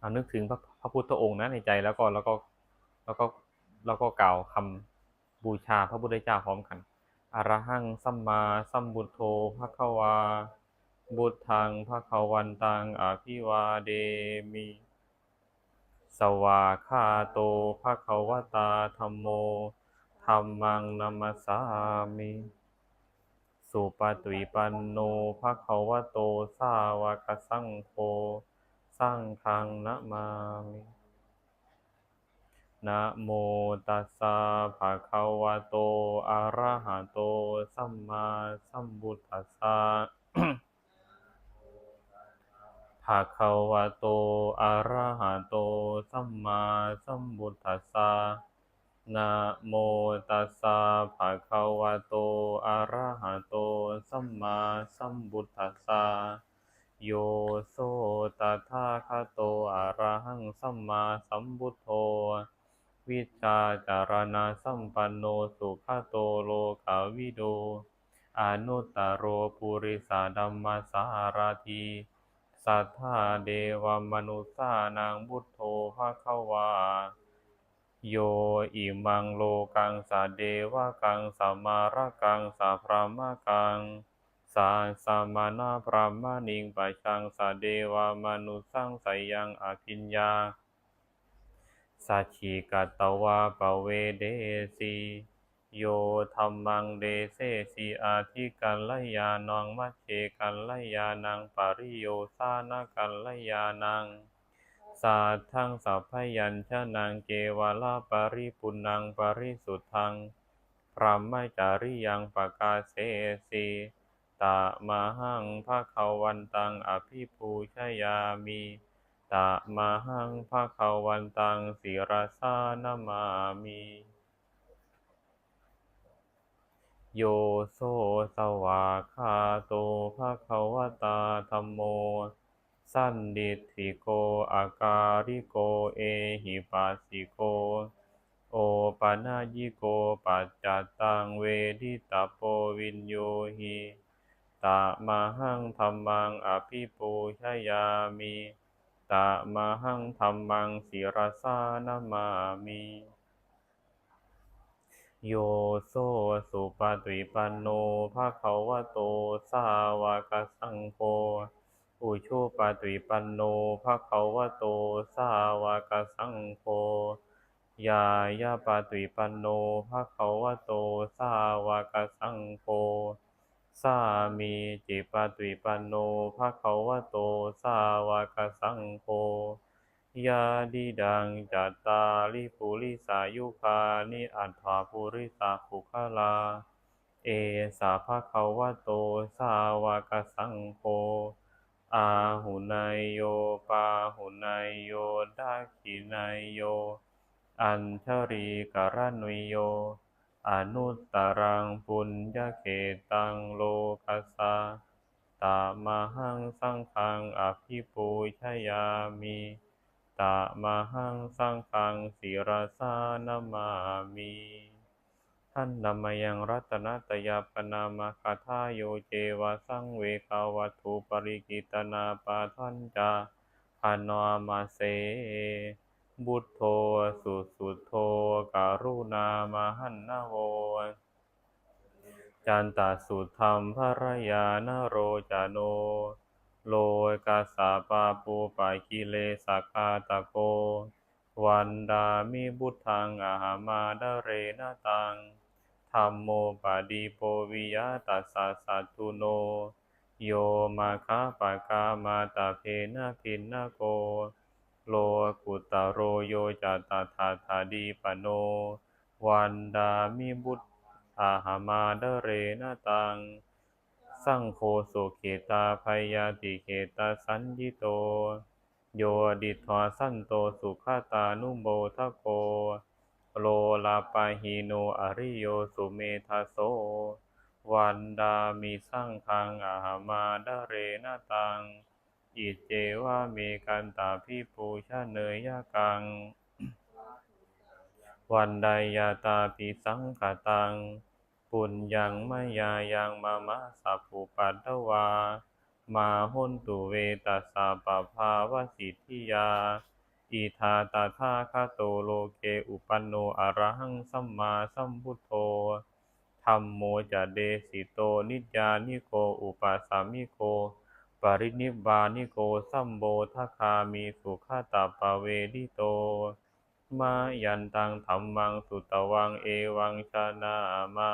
เอานึกถึงพระพระพุทธองค์นะในใจแล้วก็แล้วก็แล้วก็แล้วก็กล่าวคำบูชาพระพุทธเจ้าพร้อมกันอรหังสัมมาสัมพุทโธภะควาบุตทังภะควันตังอภิวาเดมิ สวาคาโตภะควตาธัมโมธัมมังนัมสสามิสุปฏิปันโนภะคะวะโต สาวกสังโฆ สังฆังนะมามินะโมตัสสะภะคะวะโต อะระหะโต สัมมาสัมพุทธัสสะภะคะวะโต อะระหะโต สัมมาสัมพุทธัสสะนะโมตัสสะภะคะวะโต อะระหะโต สัมมาสัมพุทธัสสะ โยโสตถาคโตอะระหังสัมมาสัมพุทโธ วิชาจารณะสัมปันโนสุขโตโลกาวิโดอนุตตโรปุริสาดัมมาสารทีสัทธาเดวมนุสานังบุตโธภะคะวา โยอิมังโลกังสาเดวะกังสมารกังสาพรามกัง สาสามานาพรามณิงปัจชังสาเดวามนุสังสยังอภิญญาสัจฉิกัตวาปเวเดสีโยธรรมังเดเสสีอาทิกัลยานังมัชเชกัลยานังปริโยสานกัลยานังสาทังสัพพยัญชนะเกวลาปริปุณังปริสุทธังพรหมจาริยังปกาเสสี ตะมหังภะคะวันตังอภิปูชยามิตะมหังภะคะวันตังศิรสานามามิโยโสสวาคาโตภะคะวตาธัมโม สันดิธิโกอาการิโกเอหิปัสสิโก โอปานายิโกปัจจตตังเวทิตาโปวินโยหิ ตะมหังธรรมังอภิปูชยามิตะมหังธรรมังศิรสานามามิโยโซสุปฏิปันโนภะคะวะโต สาวกสังโฆ อุชุปฏิปันโนภะคะวะโต สาวกสังโฆ ยายาปฏิปันโนภะคะวะโต สาวกสังโฆ สามีจิปฏิปันโนภะคะวะโต สาวกสังโฆ ยาดิดังจัตตาลิปุริสายุคานิอัฏฐาปุริสาภุคลา เอสาภะคะวะโต สาวกสังโฆ อาหุนายโยปาหุนายโยดักขินายโย อัญชรีกรณุโย อนุตตรังปุญญาเขตังโลกัสสะตามหังสังฆังอภิปูชยามิตะมหังสังฆังศิรสานามามิท่านนามยังรัตนตยปนามาคาทาโยเจวะสังเวกาวัตถุปริกิตนาปาทันจาพานมาเส บุตโธสุสุโธ รุณามหันนโวจันตสุธรรมภรยานโรจโน โลกาสาปาปูปากิเลสกาตะโก วันดามิบุตทังอาหามาดเรนตังธรรมโมปะดีโปวิยาตัสสะสัตตุโน โยมาคาปะกามาตาเพนะพินนะโก โลกุตโรโยจัตตาธาดีปโน วันดามิบุตอาหามาเดเรนตัง สังโฆสุเขตาพยาติเขตาสัญญิโต โยดิทวาสันโตสุขตานุโมทโก โลลาปาหิโนอริโยสุเมทาโส วันดามิสังคังอาหามาเดเรนตัง อิเจวะเมกันตาพิปูชะเนยยะกัง วันใดยาตาปิสังขตัง ปุญญังมะยายังมะมะสัพพุปัตตวา มาหุนตุเวตัสสะปะภาวสิทธิยาอิทาตถาคาโตโลเกอุปันโนอรหังสัมมาสัมพุทโธธัมโมจะเดสิโตนิจานิโกอุปสามิโก ปรินิพพานิโกสัมโบทคามีสุขตาปเวดิโต มายันตังธรรมังสุตวังเอวังชนะมา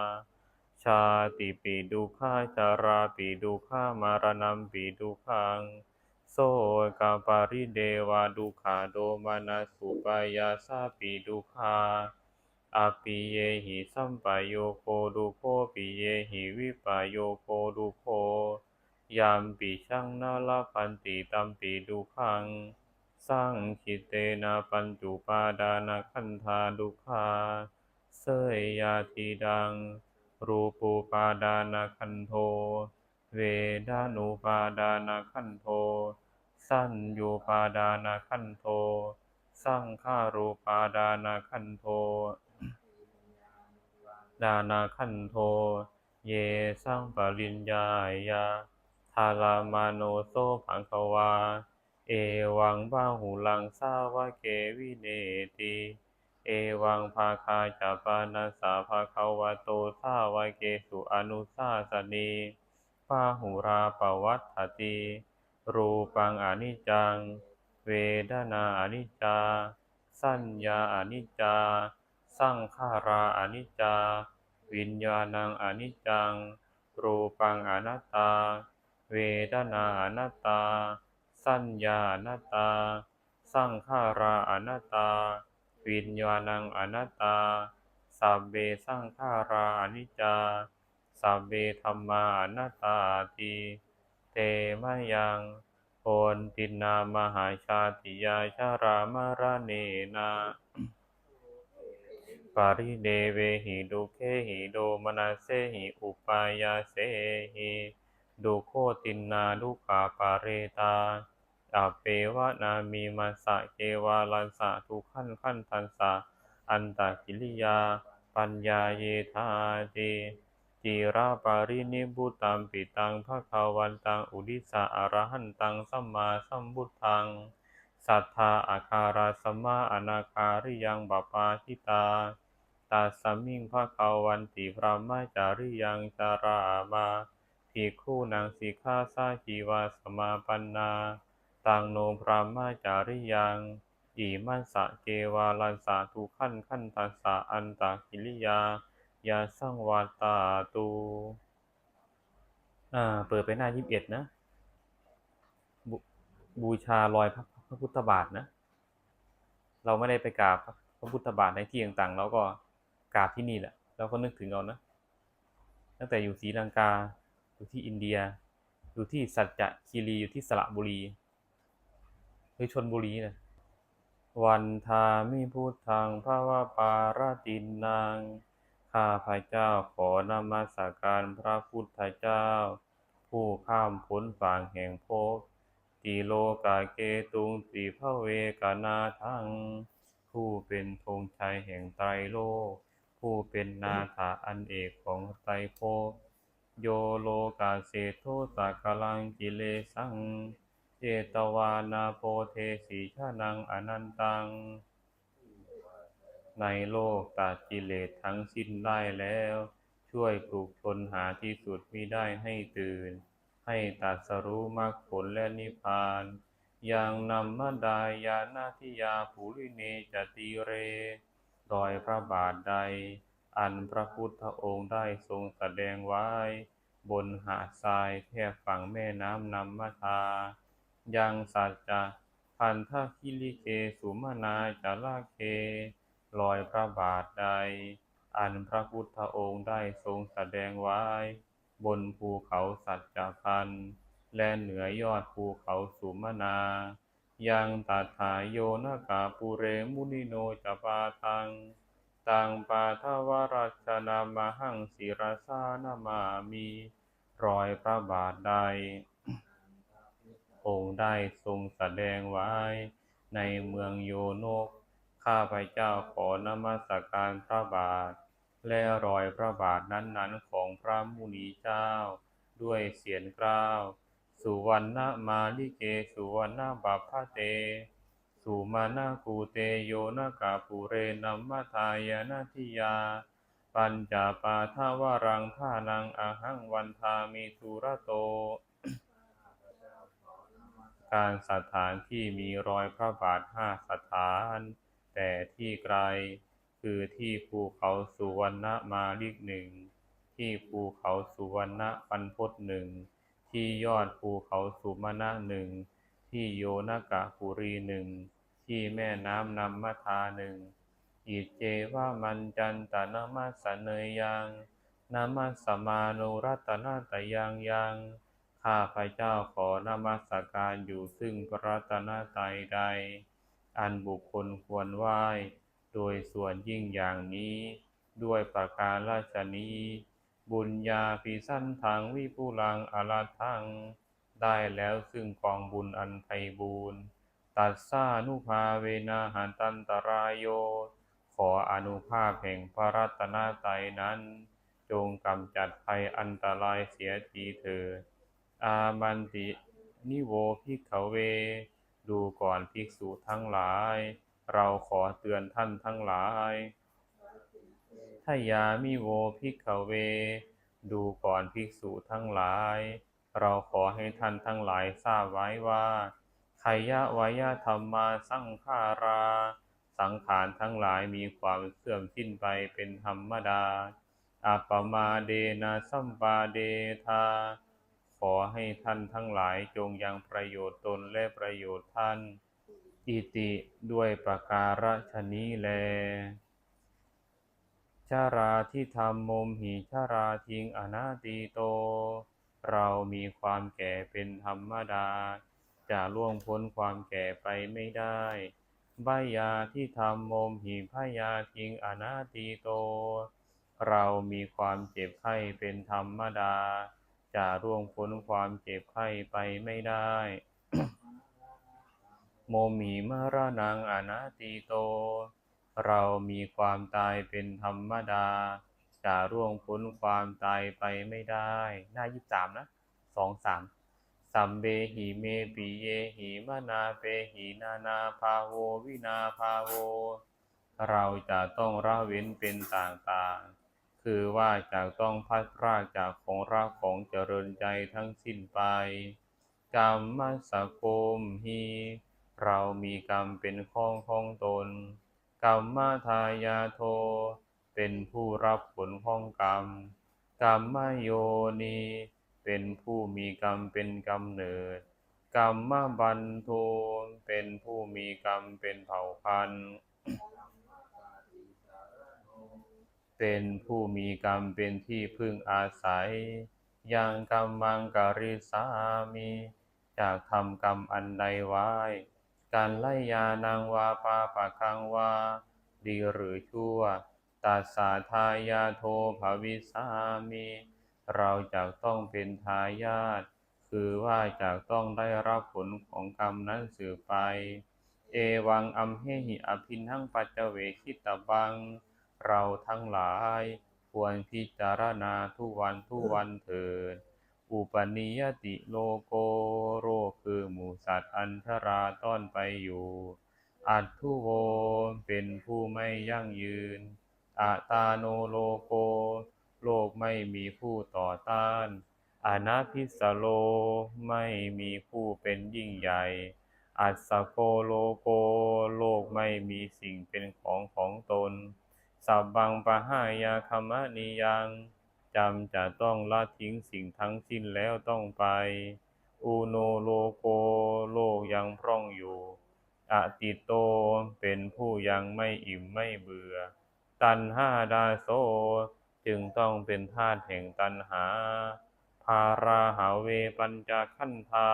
ชาติปีดุขาจาราปีดุขามารณัมปีดุขังโสกาปาริเดวาดุขาโดมานาสุปายาสาปีดุขาอาปิเยหิสัมปโยโคดุโคปิเยหิวิปโยโคดุโค ยามปิชังนาลพันติตัมปีดุขัง สร้างคิเตนะปัญจุปาดานาคันธาดุขาเสยยาติดัง รูปูปาดานาคันโท เวดานุปาดานาคันโท สัญญูปาดานาคันโทสังข้ารูปาดานาคันโท ดานาคันโท เยสังปริญญายา ทารามาโนโซผังควา เอวังบ้าหุลังสาวะเกวิเนติ เอวังภาคาจาปานาสาภาคาวะโตสาวะเกสุอนุสาสนีปาหุราปวัตถติ รูปังอนิจจัง เวทนาอนิจจา สัญญาอนิจจา สังขาราอนิจจา วิญญาณังอนิจจัง รูปังอนัตตา เวทนาอนัตตา สัญญาอนัตตาสังขาราอนัตตา วิญญาณังอนัตตาสัพเบสังขาราอนิจจาสัพเบธรรมาอนัตตาติเตมะยังโอนตินามหาชาติยาชารามรเนนาปาริเดเวหิดุเคหิโดมนาเสหิอุปายาเสหิ ดุโคตินนาดุขาปาเรตาอเปวะนามีมัสะเกวาลันสะทุขันขันทันสะอันตะกิริยา ปัญญาเยธาติจิราปารินิบุตัมปิตังภะคะวันตังอุดิสะอรหันตังสัมมาสัมพุทธังสัทธาอาคาราสมมาอนาคาริยังบปาทิตาตัสมิงภะคะวันติพระมจาริยังจารามา ภิกขุนางสิกขาสาชีวาสมาปันนาตังโนพระมจาริยังอิมันสะเกวาลันสาทุขันขันตัสสะอันตะกิริยา ยาสังวาตาตูอ่าเปิดไปหน้ายี่สิบเอ็ดนะบบูชารอยพระพระพุทธบาทนะ เราไม่ได้ไปกราบพระพุทธบาทในที่ต่างๆ แล้วก็กราบที่นี่แหละแล้วก็นึกถึงเอานะ ตั้งแต่อยู่ศรีลังกา อยู่ที่อินเดีย อยู่ที่สัจจะคีรีอยู่ที่สระบุรีหรือชนบุรีนะวันทามิพุทธังภาวปารตินนางข้าพระเจ้าขอนมัสการพระพุทธเจ้า ผู้ข้ามพ้นฝั่งแห่งภพติโลกาเกตุงติพระเวกานาทัง ผู้เป็นธงชัยแห่งไตรโลก ผู้เป็นนาถาอันเอกของไตรภพ โยโลกาเสโทสักลังกิเลสัง เจตวานาโปเทสีชานังอนันตัง ในโลกตัดกิเลสทั้งสิ้นได้แล้ว ช่วยปลุกชนหาที่สุดมิได้ให้ตื่น ให้ตรัสรู้มรรคผลและนิพพานอย่างนำมาดายานาทิยาภูริเนจติเรรอยพระบาทใด อันพระพุทธองค์ได้ทรงแสดงไว้ บนหาดทรายแทบฝั่งแม่น้ำนำมาทา ยังสัจจะพันธคิลิเกสุมานาจาราเครอยพระบาทใด อันพระพุทธองค์ได้ทรงแสดงไว้ บนภูเขาสัจจพัน และเหนือยอดภูเขาสุมานายังตัถาโยนากาปุเรมุนิโนจปาทัง ตังปาทวรัชนามหังศิรสานามามีรอยพระบาทใดองค์ได้ทรงแสดงไว้ ในเมืองโยนก ข้าพเจ้าขอนมัสการพระบาท และรอยพระบาทนั้นๆของพระมุนีเจ้า ด้วยเสียงกล้าว สุวรรณมาลิเก สุวรรณบัพพเต สุมาณกูเตโยนะกาปุเรนัมมทายนาทิยา ปัญจปาทาวรังทานังอาหังวันทามิสุระโต การสถานที่มีรอยพระบาทห้าสถาน แต่ที่ไกล คือที่ภูเขาสุวรรณมาลิกหนึ่ง ที่ภูเขาสุวรรณปันพศหนึ่ง ที่ยอดภูเขาสุมาณะหนึ่ง ที่โยนกะปุรีหนึ่ง ที่แม่น้ำนำมาทาหนึ่ง อิเจว่ามันจันตนามาสเนยยังนามาสมานุรัตนาตยังยังข้าพระเจ้าขอนามัสการอยู่ซึ่งพระรัตนตรัยใด อันบุคคลควรไหว้ โดยส่วนยิ่งอย่างนี้ ด้วยประการราชนี้ บุญญาภิสันทังวิปุลังอรทัง ได้แล้วซึ่งกองบุญอันไพบูรณ์ตัสสานุภาเวนะหันตันตรายโย ขออนุภาพแห่งพระรัตนตรัยนั้น จงกำจัดภัยอันตรายเสียทีเถิดอามันตินิโวภิกขเว ดูก่อนภิกษุทั้งหลาย เราขอเตือนท่านทั้งหลายทยามิโวภิกขเว ดูก่อนภิกษุทั้งหลาย เราขอให้ท่านทั้งหลายทราบไว้ว่าไขยะวยธรรมาสังขารา สังขารทั้งหลายมีความเสื่อมสิ้นไปเป็นธรรมดาอัปมาเดนะสัมปาเดทาขอให้ท่านทั้งหลายจงยังประโยชน์ตนและประโยชน์ท่าน อิติด้วยประการฉนี้แล ชาราที่ทำมมหิชาราทิงอนาตีโต เรามีความแก่เป็นธรรมดา จะล่วงพ้นความแก่ไปไม่ได้ใบยาที่ทำโมมหิพยาทิงอนาตีโต เรามีความเจ็บไข้เป็นธรรมดา จะร่วงพ้นความเจ็บไข้ไปไม่ได้ โมมีมรณังอนาติโต เรามีความตายเป็นธรรมดา จะร่วงพ้นความตายไปไม่ได้ หน้ายี่สามนะสองสามสัมเบหิเมปิเยหิมนาเปหินานาภาโววินาภาโว เราจะต้องละเว้นเป็นต่างๆ คือว่าจะต้องพัดพรากจากของรักของเจริญใจทั้งสิ้นไป กรรมมสโกมหีเรามีกรรมเป็นข้องของตน กรรมทายาโท เป็นผู้รับผลของกรรม กรรมโยนี เป็นผู้มีกรรมเป็นกำเนิด กรรมบันโทเป็นผู้มีกรรมเป็นเผ่าพันธุ์ เป็นผู้มีกรรมเป็นที่พึ่งอาศัย ยังกรรมังกริสามีจากทำกรรมอันใดไว้ การไล่ยานางวาปาปะคังวา ดีหรือชั่ว ตัสสาทายาโทภวิสามีเราจะต้องเป็นทายาทคือว่าจะต้องได้รับผลของกรรมนั้นสืบไป เอวังอัมเหหิอภินหังปัจเวคิตบัง เราทั้งหลายควรพิจารณาทุกวันทุกวันเถิด อุปนิยติโลโกโรคือหมูสัตว์อันชราต้อนไปอยู่ อัตทุโวเป็นผู้ไม่ยั่งยืน อาตาโนโลโก โลกไม่มีผู้ต่อต้านอนาพิสโลไม่มีผู้เป็นยิ่งใหญ่ อัสสโกโลโก โลกไม่มีสิ่งเป็นของของตน สับบังปะหายาคมะนิยังจำจะต้องละทิ้งสิ่งทั้งสิ้นแล้วต้องไป อุโนโลโก โลกยังพร่องอยู่ อติโตเป็นผู้ยังไม่อิ่มไม่เบื่อ ตันหาดาโซ จึงต้องเป็นธาตุแห่งตันหาภาราหาเวปัญจขันธา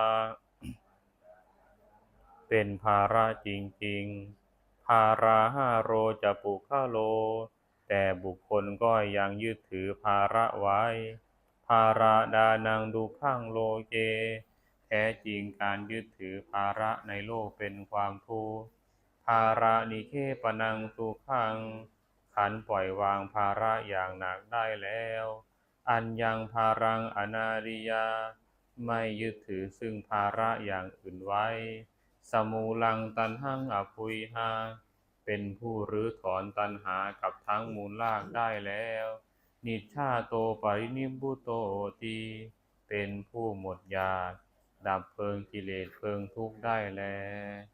เป็นภาระจริงๆ ภาราหาโรจะปุคโล แต่บุคคลก็ยังยึดถือภาระไว้ ภาราดานังดูข้างโลเกแท้จริงการยึดถือภาระในโลกเป็นความทุกข์ภารานิเคปนังสุขัง ขันปล่อยวางภาระอย่างหนักได้แล้ว อันยังภารังอนาริยา ไม่ยึดถือซึ่งภาระอย่างอื่นไว้ สมูลังตันหังอภุยหาเป็นผู้รื้อถอนตัณหากับทั้งมูลลากได้แล้ว นิชาโตปรินิพพุโตตีเป็นผู้หมดยากดับเพลิงกิเลสเพลิงทุกข์ได้แล้ว